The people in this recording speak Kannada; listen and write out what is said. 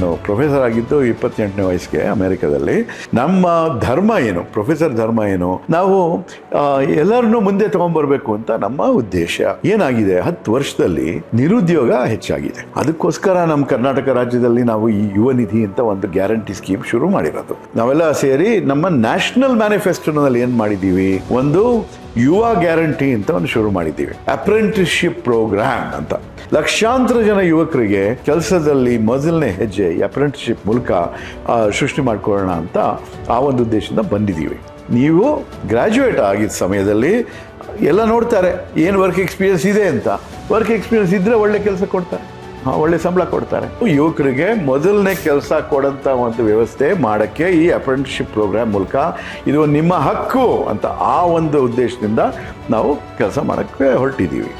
ನಾನು ಪ್ರೊಫೆಸರ್ ಆಗಿದ್ದು ಇಪ್ಪತ್ತೆಂಟನೇ ವಯಸ್ಸಿಗೆ ಅಮೆರಿಕದಲ್ಲಿ. ನಮ್ಮ ಧರ್ಮ ಏನು? ಪ್ರೊಫೆಸರ್ ಧರ್ಮ ಏನು? ನಾವು ಎಲ್ಲರನ್ನೂ ಮುಂದೆ ತಗೊಂಡ್ಬರ್ಬೇಕು ಅಂತ ನಮ್ಮ ಉದ್ದೇಶ. ಏನಾಗಿದೆ? ಹತ್ತು ವರ್ಷದಲ್ಲಿ ನಿರುದ್ಯೋಗ ಹೆಚ್ಚಾಗಿದೆ. ಅದಕ್ಕೋಸ್ಕರ ನಮ್ಮ ಕರ್ನಾಟಕ ರಾಜ್ಯದಲ್ಲಿ ನಾವು ಈ ಯುವ ನಿಧಿ ಅಂತ ಒಂದು ಗ್ಯಾರಂಟಿ ಸ್ಕೀಮ್ ಶುರು ಮಾಡಿರೋದು. ನಾವೆಲ್ಲ ಸೇರಿ ನಮ್ಮ ನ್ಯಾಷನಲ್ ಮ್ಯಾನಿಫೆಸ್ಟೋನಲ್ಲಿ ಏನು ಮಾಡಿದ್ದೀವಿ? ಒಂದು ಯುವ ಗ್ಯಾರಂಟಿ ಅಂತ ಒಂದು ಶುರು ಮಾಡಿದ್ದೀವಿ. ಅಪ್ರೆಂಟಿಸ್ಶಿಪ್ ಪ್ರೋಗ್ರಾಮ್ ಅಂತ. ಲಕ್ಷಾಂತರ ಜನ ಯುವಕರಿಗೆ ಕೆಲಸದಲ್ಲಿ ಮೊದಲನೇ ಹೆಜ್ಜೆ ಅಪ್ರೆಂಟಿಸ್ಶಿಪ್ ಮೂಲಕ ಸೃಷ್ಟಿ ಮಾಡ್ಕೊಳ್ಳೋಣ ಅಂತ ಆ ಒಂದು ಉದ್ದೇಶದಿಂದ ಬಂದಿದ್ದೀವಿ. ನೀವು ಗ್ರ್ಯಾಜುಯೇಟ್ ಆಗಿದ್ದ ಸಮಯದಲ್ಲಿ ಎಲ್ಲ ನೋಡ್ತಾರೆ, ಏನು ವರ್ಕ್ ಎಕ್ಸ್ಪೀರಿಯನ್ಸ್ ಇದೆ ಅಂತ. ವರ್ಕ್ ಎಕ್ಸ್ಪೀರಿಯನ್ಸ್ ಇದ್ದರೆ ಒಳ್ಳೆ ಕೆಲಸ ಕೊಡ್ತಾರೆ. ಒಳ್ಳೆ ಸಂಬಳ ಕೊಡ್ತಾರೆ. ಯುವಕರಿಗೆ ಮೊದಲನೇ ಕೆಲಸ ಕೊಡಂತ ಒಂದು ವ್ಯವಸ್ಥೆ ಮಾಡಕ್ಕೆ ಈ ಅಪ್ರೆಂಟಿಸ್ಶಿಪ್ ಪ್ರೋಗ್ರಾಮ್ ಮೂಲಕ ಇದು ನಿಮ್ಮ ಹಕ್ಕು ಅಂತ ಆ ಒಂದು ಉದ್ದೇಶದಿಂದ ನಾವು ಕೆಲಸ ಮಾಡೋಕ್ಕೆ ಹೊರಟಿದ್ದೀವಿ.